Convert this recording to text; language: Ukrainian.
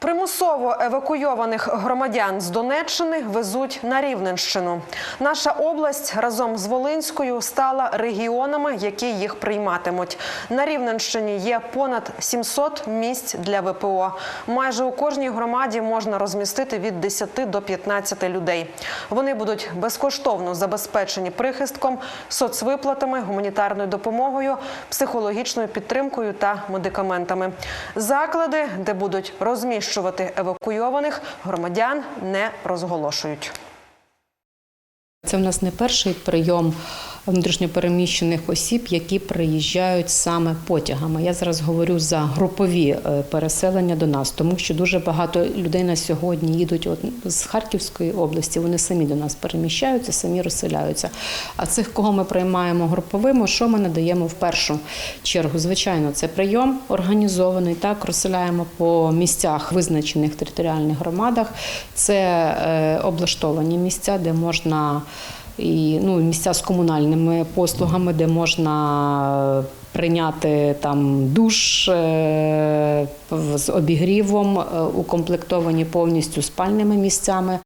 Примусово евакуйованих громадян з Донеччини везуть на Рівненщину. Наша область разом з Волинською стала регіонами, які їх прийматимуть. На Рівненщині є понад 700 місць для ВПО. Майже у кожній громаді можна розмістити від 10 до 15 людей. Вони будуть безкоштовно забезпечені прихистком, соцвиплатами, гуманітарною допомогою, психологічною підтримкою та медикаментами. Заклади, де будуть розміщувати евакуйованих громадян, не розголошують. Це в нас не перший прийом внутрішньопереміщених осіб, які приїжджають саме потягами. Я зараз говорю за групові е, переселення до нас, тому що дуже багато людей на сьогодні їдуть от з Харківської області. Вони самі до нас переміщаються, самі розселяються. А цих, кого ми приймаємо груповими, що ми надаємо в першу чергу? Звичайно, це прийом організований. Так розселяємо по місцях, визначених територіальних громадах. Це е, облаштовані місця, де можна і ну, місця з комунальними послугами, де можна прийняти там душ е, з обігрівом, е, укомплектовані повністю спальними місцями.